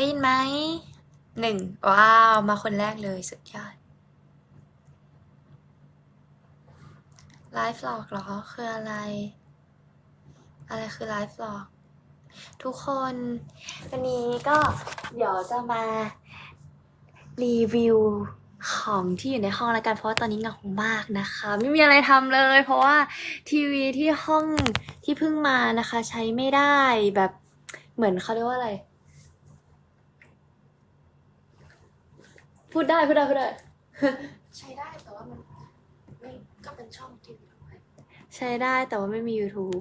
ได้ยินไหมหนึ่งว้าว มาคนแรกเลยสุดยอดไลฟ์หลอกเหรอคืออะไร อะไรคือไลฟ์หลอก ทุกคนวันนี้ก็เดี๋ยวจะมารีวิวของที่อยู่ในห้องแล้วกันเพราะว่าตอนนี้เหงามากนะคะ ไม่มีอะไรทำเลย เพราะว่าทีวีที่ห้องที่เพิ่งมานะคะ ใช้ไม่ได้แบบเหมือนเขาเรียกว่าอะไร พูดได้พูดได้พูดได้ ใช้ได้แต่ว่ามันไม่ก็เป็นช่องทีวีด้วยใช้ได้แต่ว่าไม่มี YouTube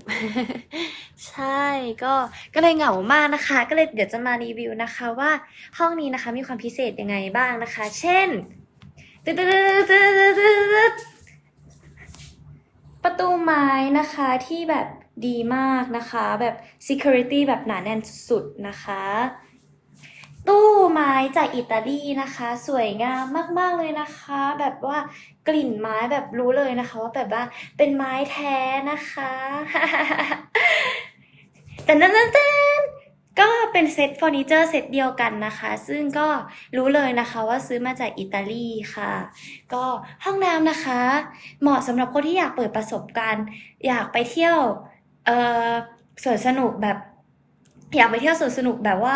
ใช่ก็ก็เลยเหงามากนะคะ ก็เลยเดี๋ยวจะมารีวิวนะคะว่าห้องนี้นะคะมีความพิเศษยังไงบ้างนะคะ เช่นตึ๊ดตึ๊ดตึ๊ดตึ๊ดตึ๊ดตึ๊ดประตูไม้นะคะที่แบบดีมากนะคะ แบบ security แบบหนาแน่นสุดๆนะคะตู้ไม้ จากอิตาลีนะคะ สวยงามมากๆเลยนะคะ แบบว่ากลิ่นไม้แบบรู้เลยนะคะว่าแบบว่าเป็นไม้แท้นะคะแต่นั่นนั่นก็เป็นเซตเฟอร์นิเจอร์เซตเดียวกันนะคะ ซึ่งก็รู้เลยนะคะว่าซื้อมาจากอิตาลีค่ะ ก็ห้องน้ำนะคะ เหมาะสำหรับคนที่อยากเปิดประสบการณ์ อยากไปเที่ยวเออสวนสนุกแบบ อยากไปเที่ยวสวนสนุกแบบว่า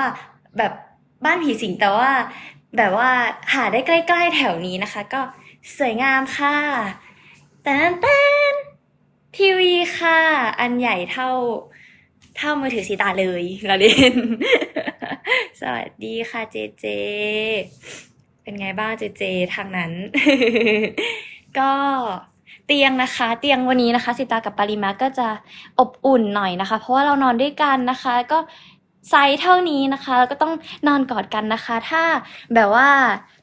แบบ บ้านผีสิงแต่ว่า แบบว่าหาได้ใกล้ ๆ แถวนี้นะคะ ก็สวยงามค่ะแต่นั่นเต้นทีวีค่ะ อันใหญ่เท่า เท่ามือถือสีตาเลยเราเล่น สวัสดีค่ะเจเจ เป็นไงบ้างเจเจทางนั้น ก็เตียงนะคะ เตียงวันนี้นะคะ สิตากับปาริมาก็จะอบอุ่นหน่อยนะคะ เพราะว่าเรานอนด้วยกันนะคะ ก็ ไซส์เท่านี้นะคะแล้วก็ต้องนอนกอดกันนะคะ ถ้าแบบว่า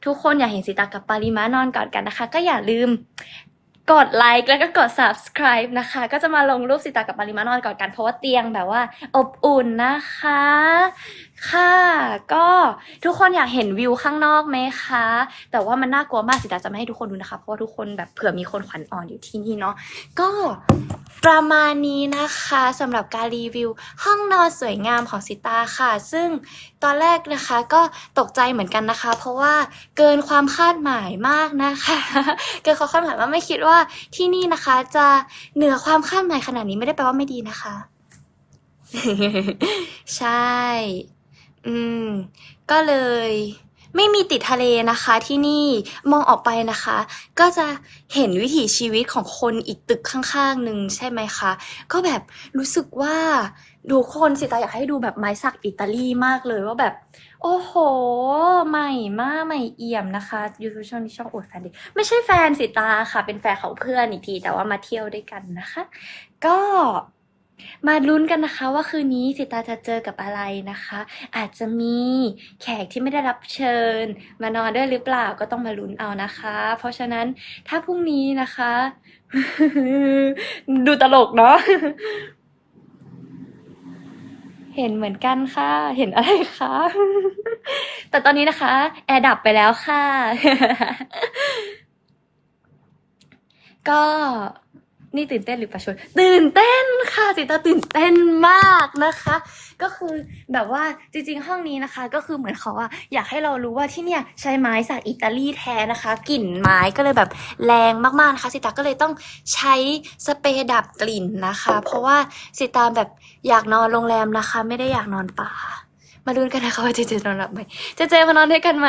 ทุกคนอยากเห็นสิตากับปาริมานอนกอดกันนะคะ ก็อย่าลืมกดไลค์แล้วก็กด subscribe นะคะ ก็จะมาลงรูปสิตากับปาริมานอนกอดกันเพราะว่าเตียงแบบว่าอบอุ่นนะคะ ค่ะ ก็ทุกคนอยากเห็นวิวข้างนอกไหมคะ แต่ว่ามันน่ากลัวมากสิตาจะไม่ให้ทุกคนดูนะคะ เพราะว่าทุกคนแบบเผื่อมีคนขวัญอ่อนอยู่ที่นี่เนาะก็ ประมาณนี้นะคะสำหรับการรีวิวห้องนอนสวยงามของสิตาค่ะ ซึ่งตอนแรกนะคะก็ตกใจเหมือนกันนะคะ เพราะว่าเกินความคาดหมายมากนะคะ เกินความคาดหมายมากไม่คิดว่าที่นี่นะคะ จะเหนือความคาดหมายขนาดนี้ไม่ได้แปลว่าไม่ดีนะคะ ใช่ อืม ก็เลย ไม่มีติดทะเลนะคะที่นี่มองออกไปนะคะ ก็จะเห็นวิถีชีวิตของคนอีกตึกข้างๆหนึ่งใช่ไหมคะ ก็แบบรู้สึกว่าดูคนสิตาอยากให้ดูแบบไม้สักอิตาลีมากเลยว่าแบบ โอ้โห ใหม่มากใหม่เอี่ยมนะคะยูทูบช่องนี้ช่องอวดแฟนดิไม่ใช่แฟนสิตาค่ะ เป็นแฟนของเพื่อนอีกที แต่ว่ามาเที่ยวด้วยกันนะคะ ก็ มาลุ้นกันนะคะว่าคืนนี้สิตาจะเจอกับอะไรนะคะ อาจจะมีแขกที่ไม่ได้รับเชิญ มานอนด้วยหรือเปล่าก็ต้องมาลุ้นเอานะคะ เพราะฉะนั้นถ้าพรุ่งนี้นะคะ ดูตลกเนาะเห็นเหมือนกันค่ะ เห็นอะไรคะ แต่ตอนนี้นะคะ แอร์ดับไปแล้วค่ะ ก็ นี่ตื่นเต้นหรือประชดตื่นเต้นค่ะสิตาตื่นเต้นมากนะคะ ก็คือแบบว่าจริงๆ ห้องนี้นะคะ ก็คือเหมือนเขาอะอยากให้เรารู้ว่าที่เนี่ยใช้ไม้จากอิตาลีแท้นะคะ กลิ่นไม้ก็เลยแบบแรงมากๆนะคะสิตาก็เลยต้องใช้สเปรย์ดับกลิ่นนะคะ เพราะว่าสิตาแบบอยากนอนโรงแรมนะคะ ไม่ได้อยากนอนป่ามาดูกันนะคะว่าเจเจนอนหลับไหมเจเจมานอนด้วยกันไหม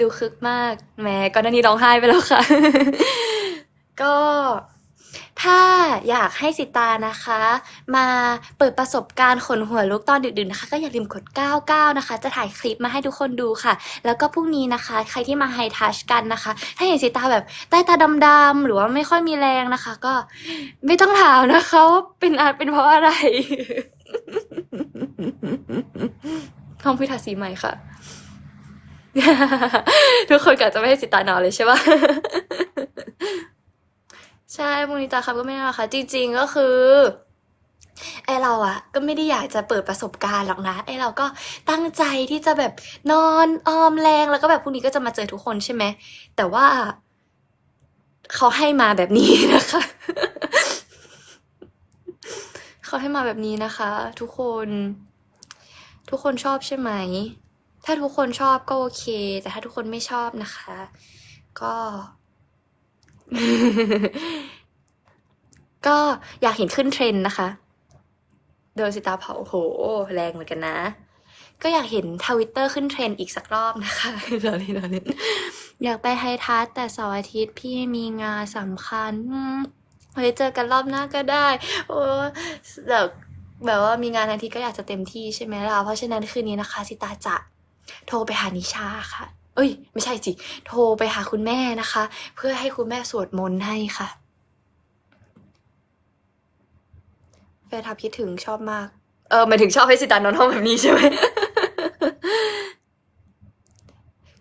ดูคึกมากแหมก่อนหน้านี้ร้องไห้ไปแล้วค่ะ ก็ถ้าอยากให้สิตานะคะ มาเปิดประสบการณ์ขนหัวลุกตอนดึกๆนะคะ ก็อย่าลืมกด 99 นะคะ จะถ่ายคลิปมาให้ทุกคนดูค่ะ แล้วก็พรุ่งนี้นะคะ ใครที่มาไฮทัชกันนะคะ ถ้าเห็นสิตาแบบใต้ตาดำๆหรือว่าไม่ค่อยมีแรงนะคะ ก็ไม่ต้องถามนะคะว่าเป็นอาจเป็นเพราะอะไรห้องพิธาสีใหม่ค่ะ ทุกคนกะจะไม่ให้สิตานอนเลยใช่ปะใช่พรุ่งนี้ตาครับก็ไม่ได้นะคะจริง ๆก็คือไอเราอะก็ไม่ได้อยากจะเปิดประสบการณ์หรอกนะไอเราก็ตั้งใจที่จะแบบนอนออมแรงแล้วก็แบบพรุ่งนี้ก็จะมาเจอทุกคนใช่ไหมแต่ว่าเขาให้มาแบบนี้นะคะ เขาให้มาแบบนี้นะคะ ทุกคน ทุกคนชอบใช่ไหม ถ้าทุกคนชอบก็โอเค แต่ถ้าทุกคนไม่ชอบนะคะ ก็ ก็อยากเห็นขึ้นเทรนด์นะคะ โดยสิตาเผาโห แรงเหมือนกันนะ ก็อยากเห็นทวิตเตอร์ขึ้นเทรนด์อีกสักรอบนะคะเราเล่นเราเล่นอยากไปไฮทัสแต่เสาร์อาทิตย์พี่มีงานสำคัญไว้เจอกันรอบหน้าก็ได้ โอ้แบบแบบว่ามีงานอาทิตย์ก็อยากจะเต็มที่ใช่ไหมล่ะ เพราะฉะนั้นคืนนี้นะคะ สิตาจะ โทรไปหานิชาค่ะ เอ้ย ไม่ใช่สิ โทรไปหาคุณแม่นะคะ เพื่อให้คุณแม่สวดมนต์ให้ค่ะแฟนทับคิดถึงชอบมาก เออหมายถึงชอบให้สิตานอนห้องแบบนี้ใช่ไหม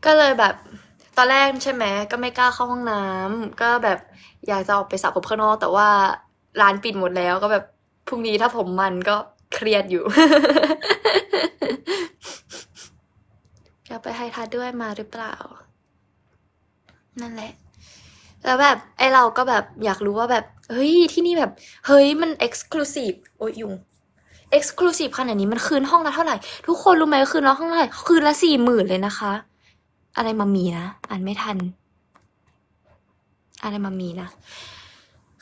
ก็เลยแบบ ตอนแรกใช่ไหม ก็ไม่กล้าเข้าห้องน้ำก็แบบอยากจะออกไปสระผมข้างนอก แต่ว่าร้านปิดหมดแล้ว ก็แบบพรุ่งนี้ถ้าผมมันก็เครียดอยู่าด้วยมาหรือเปล่า นั่นแหละ แล้วแบบ ไอเราก็แบบอยากรู้ว่าแบบ เฮ้ย ที่นี่แบบ เฮ้ย มันเอ็กซ์คลูซีฟโอ้ยยุงเอ็กซ์คลูซีฟขนาดนี้มันคืนห้องละเท่าไหร่ ทุกคนรู้ไหมคืนละห้องละเท่าไหร่ คืนละสี่หมื่นเลยนะคะ อะไรมามีนะ อ่านไม่ทัน อะไรมามีนะ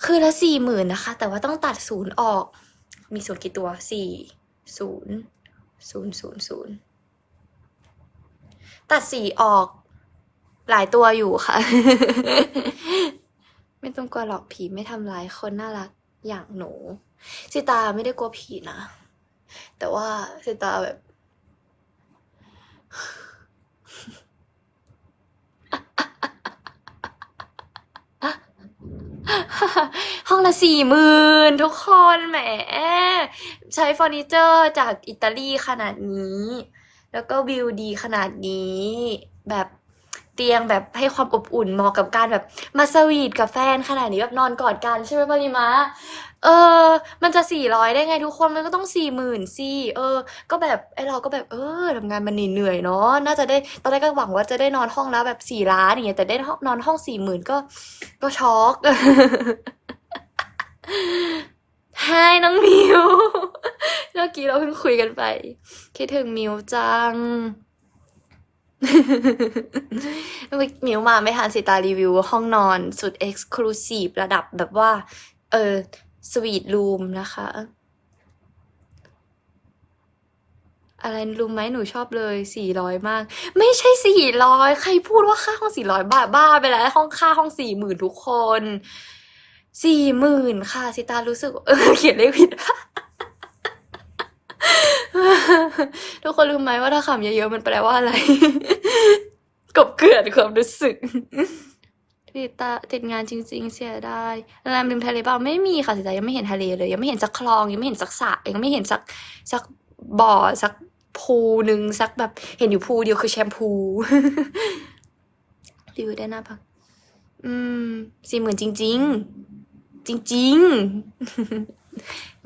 คืนละสี่หมื่นนะคะ แต่ว่าต้องตัดศูนย์ออก มีศูนย์กี่ตัวสี่ศูนย์ศูนย์ศูนย์ศูนย์ ตัดสีออกหลายตัวอยู่ค่ะ ไม่ต้องกลัวหรอกผีไม่ทำร้ายคนน่ารักอย่างหนูสิตาไม่ได้กลัวผีนะ แต่ว่าสิตาแบบ ห้องละสี่หมื่นทุกคนแหม ใช้เฟอร์นิเจอร์จากอิตาลีขนาดนี้ แล้วก็วิวดีขนาดนี้ แบบเตียงแบบให้ความอบอุ่นเหมาะกับการแบบมาสวีทกับแฟนขนาดนี้แบบนอนกอดกันใช่ไหมปริมาเออ มันจะสี่ร้อยได้ไงทุกคนมันก็ต้องสี่หมื่นสิเออ ก็แบบไอเราก็แบบเออทำงานมันเหนื่อยเนาะน่าจะได้ตอนแรกก็หวังว่าจะได้นอนห้องละแบบสี่ล้านอย่างเงี้ยแต่ได้นอนห้องสี่หมื่นก็ก็ช็อกไฮน้องมิว เมื่อกี้เราเพิ่งคุยกันไป คิดถึงมิวจังมิวมาไม่ทันสิตารีวิวห้องนอนสุดเอ็กซ์คลูซีฟระดับแบบว่า เออสวีทรูมนะคะ อะไรรู้ไหมหนูชอบเลยสี่ร้อยมาก ไม่ใช่สี่ร้อยใครพูดว่าค่าห้องสี่ร้อยบ้าบ้าไปแล้วห้องค่าห้องสี่หมื่นทุกคนสี่หมื่นค่ะ สิตารู้สึกเออเขียนเลขผิด ทุกคนรู้ไหมว่าถ้าขำเยอะๆมันแปลว่าอะไร กบเกลื่อนความรู้สึกติดตาติดงานจริง ๆ เสียดายโรงแรมริมทะเลเปล่าไม่มีค่ะสิตายังไม่เห็นทะเลเลย ยังไม่เห็นสักคลอง ยังไม่เห็นสักสระยังไม่เห็นสักสักบ่อสักพูหนึ่งสักแบบ เห็นอยู่พูเดียวคือแชมพูรีวิวได้หน้าพัก อืมสี่หมื่นจริง ๆ จริง ๆ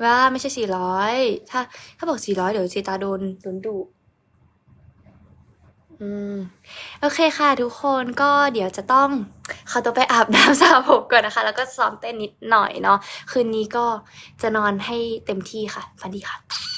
ว่าไม่ใช่สี่ร้อยถ้า ถ้าบอกสี่ร้อยเดี๋ยวสีตาโดนโดนดุอืมโอเคค่ะทุกคนก็เดี๋ยวจะต้องขอตัวไปอาบน้ำสระผมก่อนนะคะ แล้วก็ซ้อมเต้นนิดหน่อยเนาะคืนนี้ก็จะนอนให้เต็มที่ค่ะฝันดีค่ะ